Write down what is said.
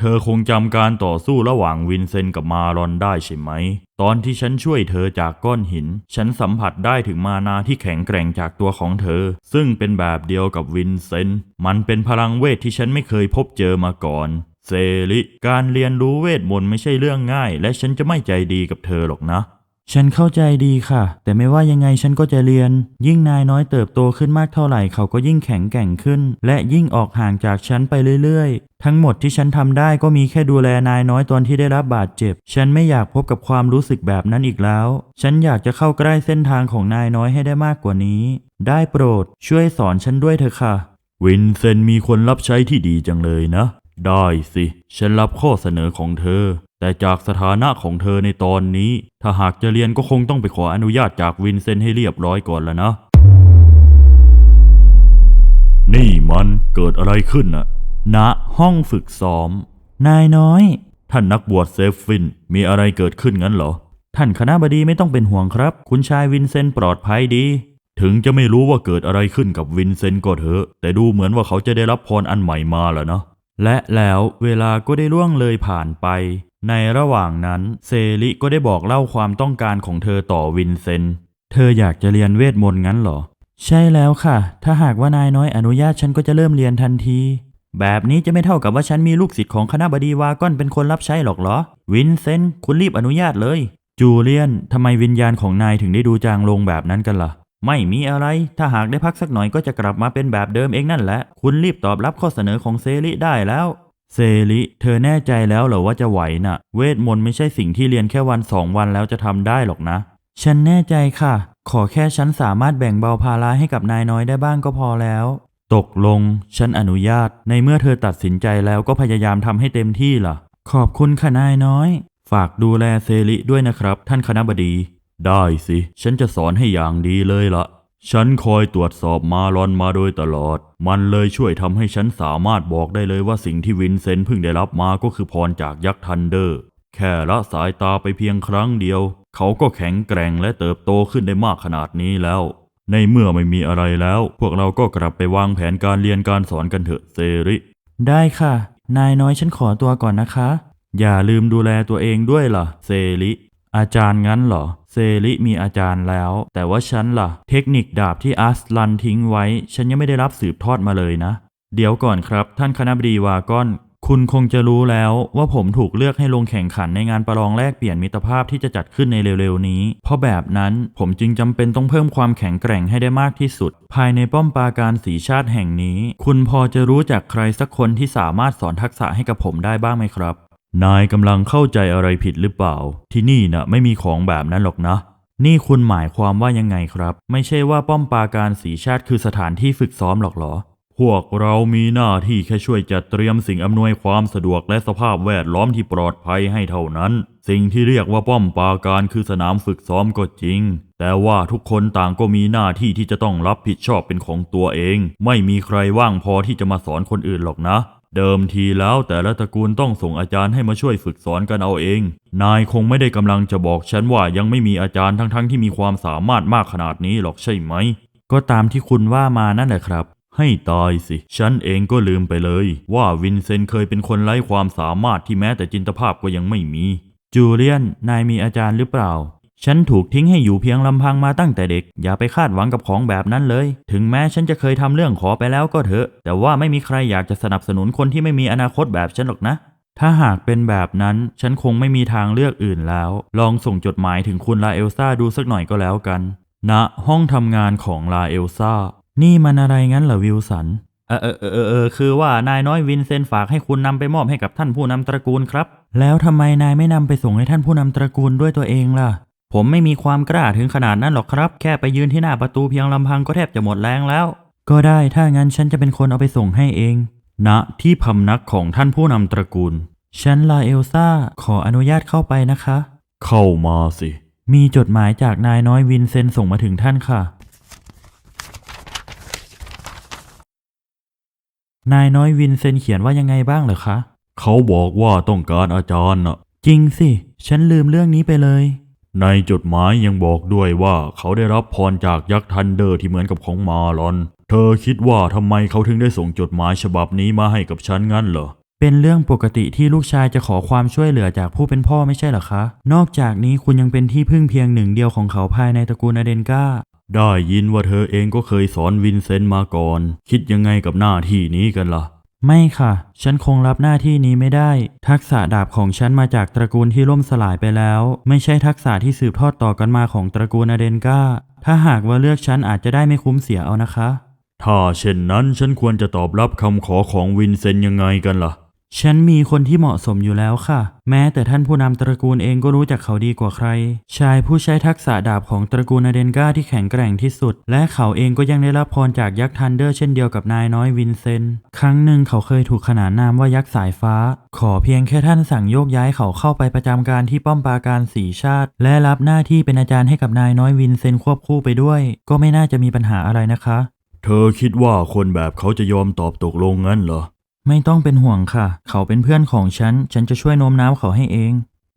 เธอคงจำการต่อสู้ระหว่างวินเซนต์กับมารอนได้ใช่ไหม ตอนที่ฉันช่วยเธอจากก้อนหิน ฉันสัมผัสได้ถึงมานาที่แข็งแกร่งจากตัวของเธอ ซึ่งเป็นแบบเดียวกับวินเซนต์มันเป็นพลังเวทที่ฉันไม่เคยพบเจอมาก่อนเซริ การเรียนรู้เวทมนต์ไม่ใช่เรื่องง่าย และฉันจะไม่ใจดีกับเธอหรอกนะ ฉันเข้าใจดีค่ะ แต่ไม่ว่ายังไงฉันก็จะเรียน ยิ่งนายน้อยเติบโตขึ้นมากเท่าไหร่เขาก็ยิ่งแข็งแกร่งขึ้น และยิ่งออกห่างจากฉันไปเรื่อยๆ ทั้งหมดที่ฉันทำได้ก็มีแค่ดูแลนายน้อยตอนที่ได้รับบาดเจ็บ ฉันไม่อยากพบกับความรู้สึกแบบนั้นอีกแล้ว ฉันอยากจะเข้าใกล้เส้นทางของนายน้อยให้ได้มากกว่านี้ ได้โปรด ช่วยสอนฉันด้วยเถอะค่ะ วินเซนต์มีคนรับใช้ที่ดีจังเลยนะ ได้สิ ฉันรับข้อเสนอของเธอ แต่จากสถานะของเธอในตอนนี้ ถ้าหากจะเรียนก็คงต้องไปขออนุญาตจากวินเซนต์ให้เรียบร้อยก่อนแล้วนะ นี่มันเกิดอะไรขึ้นน่ะณห้องฝึกซ้อม นายน้อย ท่านนักบวชเซฟฟิน มีอะไรเกิดขึ้นงั้นเหรอ ท่านคณะบดีไม่ต้องเป็นห่วงครับ คุณชายวินเซนต์ปลอดภัยดี ถึงจะไม่รู้ว่าเกิดอะไรขึ้นกับวินเซนต์ก็เถอะ แต่ดูเหมือนว่าเขาจะได้รับพรอันใหม่มาแล้วนะ และแล้วเวลาก็ได้ล่วงเลยผ่านไป ในระหว่างนั้นเซริก็ได้บอกเล่าความต้องการของเธอต่อวินเซนต์ เธออยากจะเรียนเวทมนต์งั้นเหรอ ใช่แล้วค่ะ ถ้าหากว่านายน้อยอนุญาตฉันก็จะเริ่มเรียนทันที แบบนี้จะไม่เท่ากับว่าฉันมีลูกศิษย์ของคณะบดีวากอนเป็นคนรับใช้หรอกเหรอ วินเซนต์คุณรีบอนุญาตเลย จูเลียนทำไมวิญญาณของนายถึงได้ดูจางลงแบบนั้นกันล่ะ ไม่มีอะไร ถ้าหากได้พักสักหน่อยก็จะกลับมาเป็นแบบเดิมเองนั่นแหละ คุณรีบตอบรับข้อเสนอของเซริได้แล้ว เซริเธอแน่ใจแล้วเหรอว่าจะไหวน่ะ เวทมนต์ไม่ใช่สิ่งที่เรียนแค่วันสองวันแล้วจะทำได้หรอกนะ ฉันแน่ใจค่ะ ขอแค่ฉันสามารถแบ่งเบาภาระให้กับนายน้อยได้บ้างก็พอแล้ว ตกลง ฉันอนุญาต ในเมื่อเธอตัดสินใจแล้วก็พยายามทำให้เต็มที่ล่ะ ขอบคุณค่ะนายน้อย ฝากดูแลเซริด้วยนะครับ ท่านคณะบดี ได้สิ ฉันจะสอนให้อย่างดีเลยละ ฉันคอยตรวจสอบมารอนมาโดยตลอด มันเลยช่วยทำให้ฉันสามารถบอกได้เลยว่าสิ่งที่วินเซนต์เพิ่งได้รับมาก็คือพรจากยักษ์ทันเดอร์ แค่ละสายตาไปเพียงครั้งเดียว เขาก็แข็งแกร่งและเติบโตขึ้นได้มากขนาดนี้แล้ว ในเมื่อไม่มีอะไรแล้ว พวกเราก็กลับไปวางแผนการเรียนการสอนกันเถอะเซริ ได้ค่ะ นายน้อยฉันขอตัวก่อนนะคะ อย่าลืมดูแลตัวเองด้วยล่ะ เซริ อาจารย์งั้นเหรอ เซริมีอาจารย์แล้ว แต่ว่าฉันล่ะ เทคนิคดาบที่อัสลันทิ้งไว้ ฉันยังไม่ได้รับสืบทอดมาเลยนะ เดี๋ยวก่อนครับ ท่านคณะบดีวากอนคุณคงจะรู้แล้วว่าผมถูกเลือกให้ลงแข่งขันในงานประลองแลกเปลี่ยนมิตรภาพที่จะจัดขึ้นในเร็วๆนี้ เพราะแบบนั้นผมจึงจำเป็นต้องเพิ่มความแข็งแกร่งให้ได้มากที่สุด ภายในป้อมปราการสีชาติแห่งนี้ คุณพอจะรู้จักใครสักคนที่สามารถสอนทักษะให้กับผมได้บ้างไหมครับ นายกำลังเข้าใจอะไรผิดหรือเปล่า ที่นี่น่ะไม่มีของแบบนั้นหรอกนะ นี่คุณหมายความว่ายังไงครับ ไม่ใช่ว่าป้อมปราการสีชาติคือสถานที่ฝึกซ้อมหรอกเหรอ พวกเรามีหน้าที่แค่ช่วยจัดเตรียมสิ่งอำนวยความสะดวกและสภาพแวดล้อมที่ปลอดภัยให้เท่านั้น สิ่งที่เรียกว่าป้อมปราการคือสนามฝึกซ้อมก็จริง แต่ว่าทุกคนต่างก็มีหน้าที่ที่จะต้องรับผิดชอบเป็นของตัวเอง ไม่มีใครว่างพอที่จะมาสอนคนอื่นหรอกนะ เดิมทีแล้วแต่ละตระกูลต้องส่งอาจารย์ให้มาช่วยฝึกสอนกันเอาเอง นายคงไม่ได้กำลังจะบอกฉันว่ายังไม่มีอาจารย์ทั้งๆที่มีความสามารถมากขนาดนี้หรอกใช่ไหม ก็ตามที่คุณว่ามานั่นแหละครับ ให้ตายสิ ฉันเองก็ลืมไปเลย ว่าวินเซนต์เคยเป็นคนไร้ความสามารถที่แม้แต่จินตภาพก็ยังไม่มี จูเลียน นายมีอาจารย์หรือเปล่า ฉันถูกทิ้งให้อยู่เพียงลำพังมาตั้งแต่เด็ก อย่าไปคาดหวังกับของแบบนั้นเลย ถึงแม้ฉันจะเคยทำเรื่องขอไปแล้วก็เถอะ แต่ว่าไม่มีใครอยากจะสนับสนุนคนที่ไม่มีอนาคตแบบฉันหรอกนะ ถ้าหากเป็นแบบนั้น ฉันคงไม่มีทางเลือกอื่นแล้ว ลองส่งจดหมายถึงคุณลาเอลซ่าดูสักหน่อยก็แล้วกันณห้องทำงานของลาเอลซ่านี่มันอะไรงั้นเหรอวิลสันเออเออเออเออเออคือว่านายน้อยวินเซนต์ฝากให้คุณนำไปมอบให้กับท่านผู้นำตระกูลครับ แล้วทำไมนายไม่นำไปส่งให้ท่านผู้นำตระกูลด้วยตัวเองล่ะ ผมไม่มีความกล้าถึงขนาดนั้นหรอกครับ แค่ไปยืนที่หน้าประตูเพียงลำพังก็แทบจะหมดแรงแล้ว ก็ได้ถ้างั้นฉันจะเป็นคนเอาไปส่งให้เองณที่พำนักของท่านผู้นำตระกูล ฉันลาเอลซ่าขออนุญาตเข้าไปนะคะ เข้ามาสิ มีจดหมายจากนายน้อยวินเซนต์ส่งมาถึงท่านค่ะ นายน้อยวินเซนต์เขียนว่ายังไงบ้างเหรอคะ เขาบอกว่าต้องการอาจารย์น่ะ จริงสิ ฉันลืมเรื่องนี้ไปเลย ในจดหมายยังบอกด้วยว่าเขาได้รับพรจากยักษ์ทันเดอร์ที่เหมือนกับของมาลอน เธอคิดว่าทำไมเขาถึงได้ส่งจดหมายฉบับนี้มาให้กับฉันงั้นเหรอ เป็นเรื่องปกติที่ลูกชายจะขอความช่วยเหลือจากผู้เป็นพ่อไม่ใช่เหรอคะ นอกจากนี้คุณยังเป็นที่พึ่งเพียงหนึ่งเดียวของเขาภายในตระกูลอเดนกาได้ยินว่าเธอเองก็เคยสอนวินเซนต์มาก่อน คิดยังไงกับหน้าที่นี้กันล่ะ ไม่ค่ะ ฉันคงรับหน้าที่นี้ไม่ได้ ทักษะดาบของฉันมาจากตระกูลที่ล่มสลายไปแล้ว ไม่ใช่ทักษะที่สืบทอดต่อกันมาของตระกูลอเดนกาถ้าหากว่าเลือกฉันอาจจะได้ไม่คุ้มเสียเอานะคะ ถ้าเช่นนั้นฉันควรจะตอบรับคำขอของวินเซนต์ยังไงกันล่ะ ฉันมีคนที่เหมาะสมอยู่แล้วค่ะ แม้แต่ท่านผู้นำตระกูลเองก็รู้จักเขาดีกว่าใคร ชายผู้ใช้ทักษะดาบของตระกูลอเดนกาที่แข็งแกร่งที่สุด และเขาเองก็ยังได้รับพรจากยักษ์ทันเดอร์เช่นเดียวกับนายน้อยวินเซนต์ครั้งหนึ่งเขาเคยถูกขนานนามว่ายักษ์สายฟ้า ขอเพียงแค่ท่านสั่งโยกย้ายเขาเข้าไปประจำการที่ป้อมปราการสีชาติ และรับหน้าที่เป็นอาจารย์ให้กับนายน้อยวินเซนต์ควบคู่ไปด้วย ก็ไม่น่าจะมีปัญหาอะไรนะคะ เธอคิดว่าคนแบบเขาจะยอมตอบตกลงงั้นเหรอ ไม่ต้องเป็นห่วงค่ะ เขาเป็นเพื่อนของฉัน ฉันจะช่วยโน้มน้าวเขาให้เอง